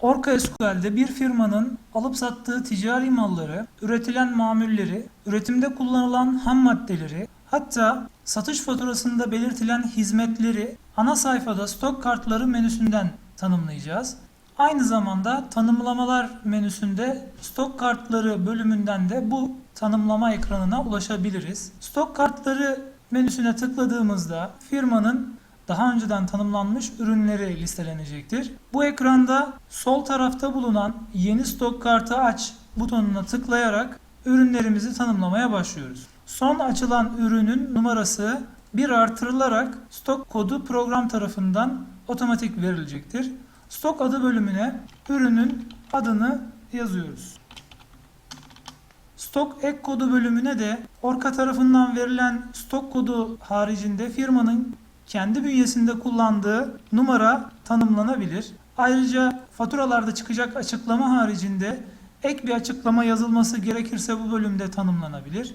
Orca SQL'de bir firmanın alıp sattığı ticari malları, üretilen mamulleri, üretimde kullanılan ham maddeleri, hatta satış faturasında belirtilen hizmetleri ana sayfada stok kartları menüsünden tanımlayacağız. Aynı zamanda tanımlamalar menüsünde stok kartları bölümünden de bu tanımlama ekranına ulaşabiliriz. Stok kartları menüsüne tıkladığımızda firmanın daha önceden tanımlanmış ürünleri listelenecektir. Bu ekranda sol tarafta bulunan yeni stok kartı aç butonuna tıklayarak ürünlerimizi tanımlamaya başlıyoruz. Son açılan ürünün numarası bir artırılarak stok kodu program tarafından otomatik verilecektir. Stok adı bölümüne ürünün adını yazıyoruz. Stok ek kodu bölümüne de Orka tarafından verilen stok kodu haricinde firmanın kendi bünyesinde kullandığı numara tanımlanabilir. Ayrıca faturalarda çıkacak açıklama haricinde ek bir açıklama yazılması gerekirse bu bölümde tanımlanabilir.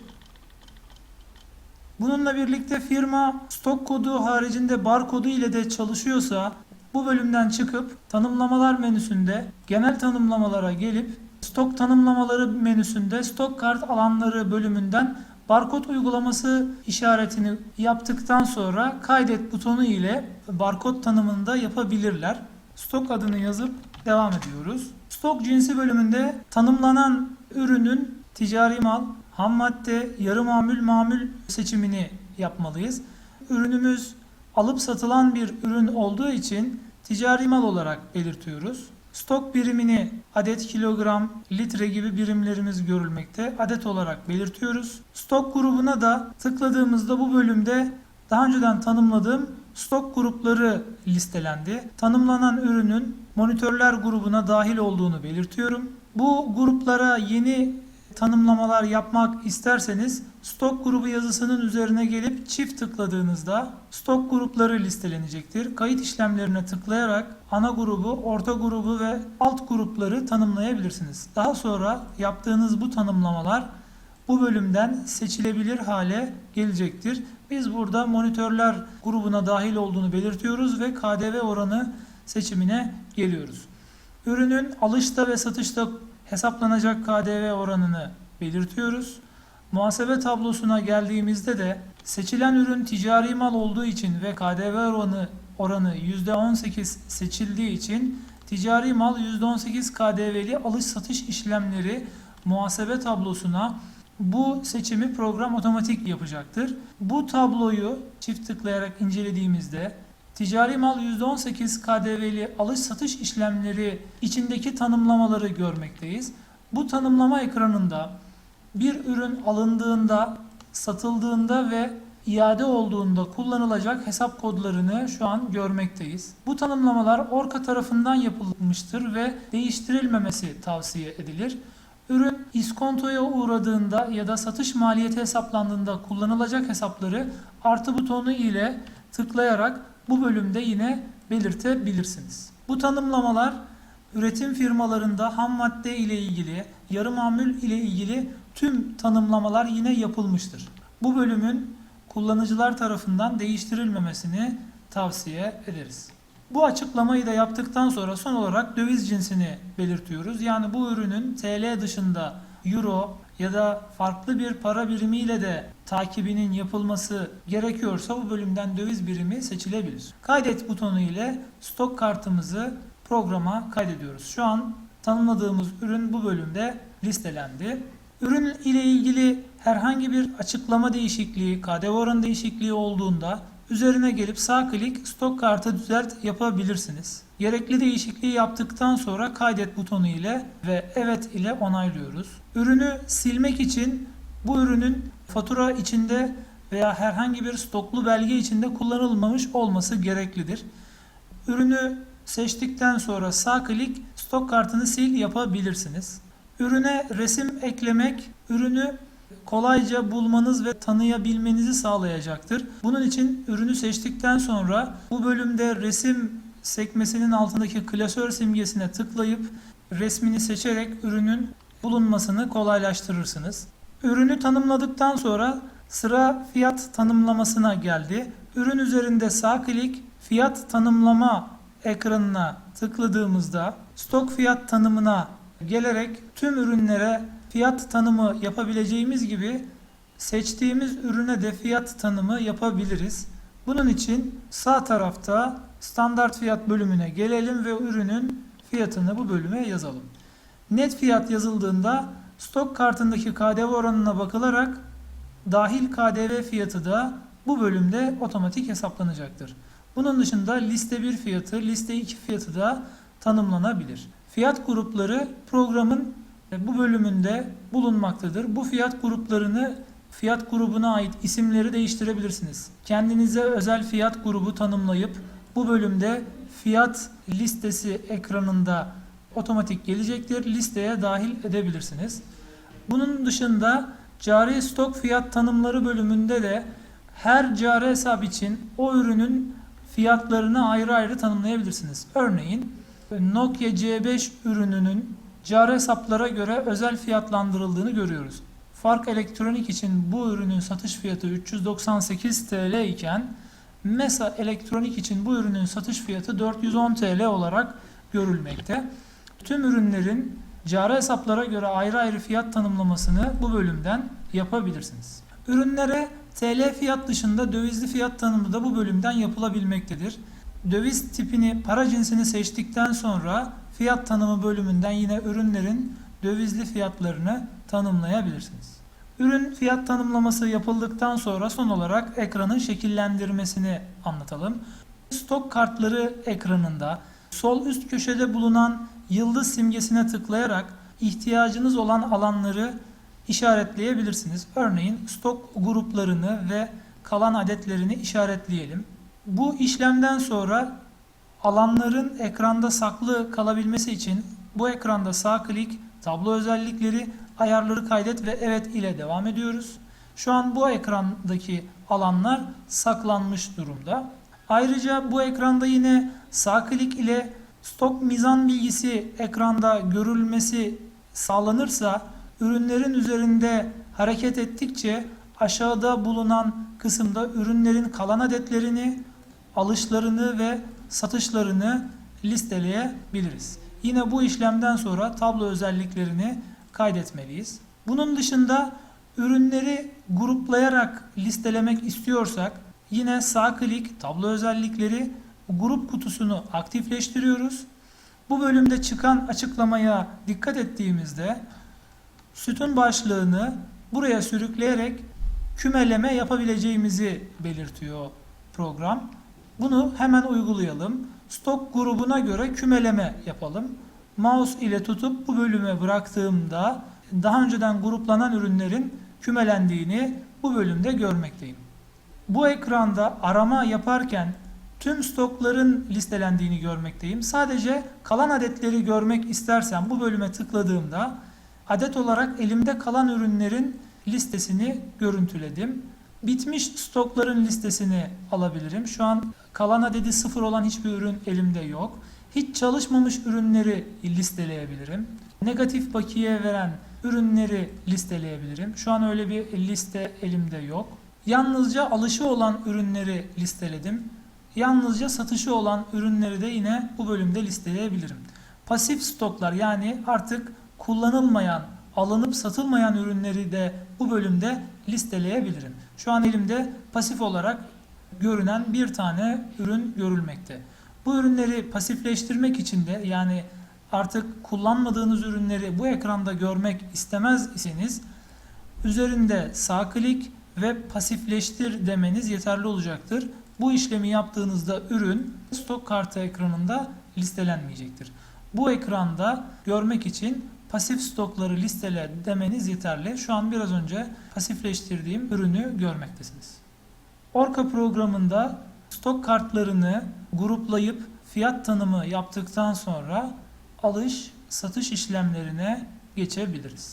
Bununla birlikte firma stok kodu haricinde bar kodu ile de çalışıyorsa bu bölümden çıkıp tanımlamalar menüsünde genel tanımlamalara gelip stok tanımlamaları menüsünde stok kart alanları bölümünden barkod uygulaması işaretini yaptıktan sonra kaydet butonu ile barkod tanımını da yapabilirler. Stok adını yazıp devam ediyoruz. Stok cinsi bölümünde tanımlanan ürünün ticari mal, ham madde, yarı mamül, mamül seçimini yapmalıyız. Ürünümüz alıp satılan bir ürün olduğu için ticari mal olarak belirtiyoruz. Stok birimini adet, kilogram, litre gibi birimlerimiz görülmekte. Adet olarak belirtiyoruz. Stok grubuna da tıkladığımızda bu bölümde daha önceden tanımladığım stok grupları listelendi. Tanımlanan ürünün monitörler grubuna dahil olduğunu belirtiyorum. Bu gruplara yeni tanımlamalar yapmak isterseniz stok grubu yazısının üzerine gelip çift tıkladığınızda stok grupları listelenecektir. Kayıt işlemlerine tıklayarak ana grubu, orta grubu ve alt grupları tanımlayabilirsiniz. Daha sonra yaptığınız bu tanımlamalar bu bölümden seçilebilir hale gelecektir. Biz burada monitörler grubuna dahil olduğunu belirtiyoruz ve KDV oranı seçimine geliyoruz. Ürünün alışta ve satışta hesaplanacak KDV oranını belirtiyoruz. Muhasebe tablosuna geldiğimizde de seçilen ürün ticari mal olduğu için ve KDV oranı oranı %18 seçildiği için ticari mal %18 KDV'li alış satış işlemleri muhasebe tablosuna bu seçimi program otomatik yapacaktır. Bu tabloyu çift tıklayarak incelediğimizde ticari mal %18 KDV'li alış satış işlemleri içindeki tanımlamaları görmekteyiz. Bu tanımlama ekranında bir ürün alındığında, satıldığında ve iade olduğunda kullanılacak hesap kodlarını şu an görmekteyiz. Bu tanımlamalar Orka tarafından yapılmıştır ve değiştirilmemesi tavsiye edilir. Ürün iskontoya uğradığında ya da satış maliyeti hesaplandığında kullanılacak hesapları artı butonu ile tıklayarak bu bölümde yine belirtebilirsiniz. Bu tanımlamalar üretim firmalarında ham madde ile ilgili, yarı mamul ile ilgili tüm tanımlamalar yine yapılmıştır. Bu bölümün kullanıcılar tarafından değiştirilmemesini tavsiye ederiz. Bu açıklamayı da yaptıktan sonra son olarak döviz cinsini belirtiyoruz. Yani bu ürünün TL dışında euro ya da farklı bir para birimiyle de takibinin yapılması gerekiyorsa bu bölümden döviz birimi seçilebilir. Kaydet butonu ile stok kartımızı programa kaydediyoruz. Şu an tanımladığımız ürün bu bölümde listelendi. Ürün ile ilgili herhangi bir açıklama değişikliği, KDV oranı değişikliği olduğunda üzerine gelip sağ klik stok kartı düzelt yapabilirsiniz. Gerekli değişikliği yaptıktan sonra kaydet butonu ile ve evet ile onaylıyoruz. Ürünü silmek için bu ürünün fatura içinde veya herhangi bir stoklu belge içinde kullanılmamış olması gereklidir. Ürünü seçtikten sonra sağ klik stok kartını sil yapabilirsiniz. Ürüne resim eklemek ürünü kolayca bulmanız ve tanıyabilmenizi sağlayacaktır. Bunun için ürünü seçtikten sonra bu bölümde resim sekmesinin altındaki klasör simgesine tıklayıp resmini seçerek ürünün bulunmasını kolaylaştırırsınız. Ürünü tanımladıktan sonra sıra fiyat tanımlamasına geldi. Ürün üzerinde sağ klik fiyat tanımlama ekranına tıkladığımızda stok fiyat tanımına gelerek tüm ürünlere fiyat tanımı yapabileceğimiz gibi seçtiğimiz ürüne de fiyat tanımı yapabiliriz. Bunun için sağ tarafta standart fiyat bölümüne gelelim ve ürünün fiyatını bu bölüme yazalım. Net fiyat yazıldığında stok kartındaki KDV oranına bakılarak dahil KDV fiyatı da bu bölümde otomatik hesaplanacaktır. Bunun dışında liste 1 fiyatı, liste 2 fiyatı da tanımlanabilir. Fiyat grupları programın bu bölümünde bulunmaktadır. Bu fiyat gruplarını fiyat grubuna ait isimleri değiştirebilirsiniz. Kendinize özel fiyat grubu tanımlayıp bu bölümde fiyat listesi ekranında otomatik gelecektir. Listeye dahil edebilirsiniz. Bunun dışında cari stok fiyat tanımları bölümünde de her cari hesap için o ürünün fiyatlarını ayrı ayrı tanımlayabilirsiniz. Örneğin Nokia C5 ürününün cari hesaplara göre özel fiyatlandırıldığını görüyoruz. Fark Elektronik için bu ürünün satış fiyatı 398 TL iken Mesa Elektronik için bu ürünün satış fiyatı 410 TL olarak görülmekte. Tüm ürünlerin cari hesaplara göre ayrı ayrı fiyat tanımlamasını bu bölümden yapabilirsiniz. Ürünlere TL fiyat dışında dövizli fiyat tanımı da bu bölümden yapılabilmektedir. Döviz tipini, para cinsini seçtikten sonra fiyat tanımı bölümünden yine ürünlerin dövizli fiyatlarını tanımlayabilirsiniz. Ürün fiyat tanımlaması yapıldıktan sonra son olarak ekranın şekillendirmesini anlatalım. Stok kartları ekranında sol üst köşede bulunan yıldız simgesine tıklayarak ihtiyacınız olan alanları işaretleyebilirsiniz. Örneğin stok gruplarını ve kalan adetlerini işaretleyelim. Bu işlemden sonra alanların ekranda saklı kalabilmesi için bu ekranda sağ klik, tablo özellikleri, ayarları kaydet ve evet ile devam ediyoruz. Şu an bu ekrandaki alanlar saklanmış durumda. Ayrıca bu ekranda yine sağ klik ile stok mizan bilgisi ekranda görülmesi sağlanırsa ürünlerin üzerinde hareket ettikçe aşağıda bulunan kısımda ürünlerin kalan adetlerini, alışlarını ve satışlarını listeleyebiliriz. Yine bu işlemden sonra tablo özelliklerini kaydetmeliyiz. Bunun dışında ürünleri gruplayarak listelemek istiyorsak yine sağ klik tablo özellikleri grup kutusunu aktifleştiriyoruz. Bu bölümde çıkan açıklamaya dikkat ettiğimizde sütun başlığını buraya sürükleyerek kümeleme yapabileceğimizi belirtiyor program. Bunu hemen uygulayalım. Stok grubuna göre kümeleme yapalım. Mouse ile tutup bu bölüme bıraktığımda daha önceden gruplanan ürünlerin kümelendiğini bu bölümde görmekteyim. Bu ekranda arama yaparken tüm stokların listelendiğini görmekteyim. Sadece kalan adetleri görmek istersem bu bölüme tıkladığımda adet olarak elimde kalan ürünlerin listesini görüntüledim. Bitmiş stokların listesini alabilirim. Şu an kalan adedi sıfır olan hiçbir ürün elimde yok. Hiç çalışmamış ürünleri listeleyebilirim. Negatif bakiye veren ürünleri listeleyebilirim. Şu an öyle bir liste elimde yok. Yalnızca alışı olan ürünleri listeledim. Yalnızca satışı olan ürünleri de yine bu bölümde listeleyebilirim. Pasif stoklar yani artık kullanılmayan, alınıp satılmayan ürünleri de bu bölümde listeleyebilirim. Şu an elimde pasif olarak görünen bir tane ürün görülmekte. Bu ürünleri pasifleştirmek için de yani artık kullanmadığınız ürünleri bu ekranda görmek istemez iseniz üzerinde sağ klik ve pasifleştir demeniz yeterli olacaktır. Bu işlemi yaptığınızda ürün stok kartı ekranında listelenmeyecektir. Bu ekranda görmek için pasif stokları listele demeniz yeterli. Şu an biraz önce pasifleştirdiğim ürünü görmektesiniz. Orca programında stok kartlarını gruplayıp fiyat tanımı yaptıktan sonra alış satış işlemlerine geçebiliriz.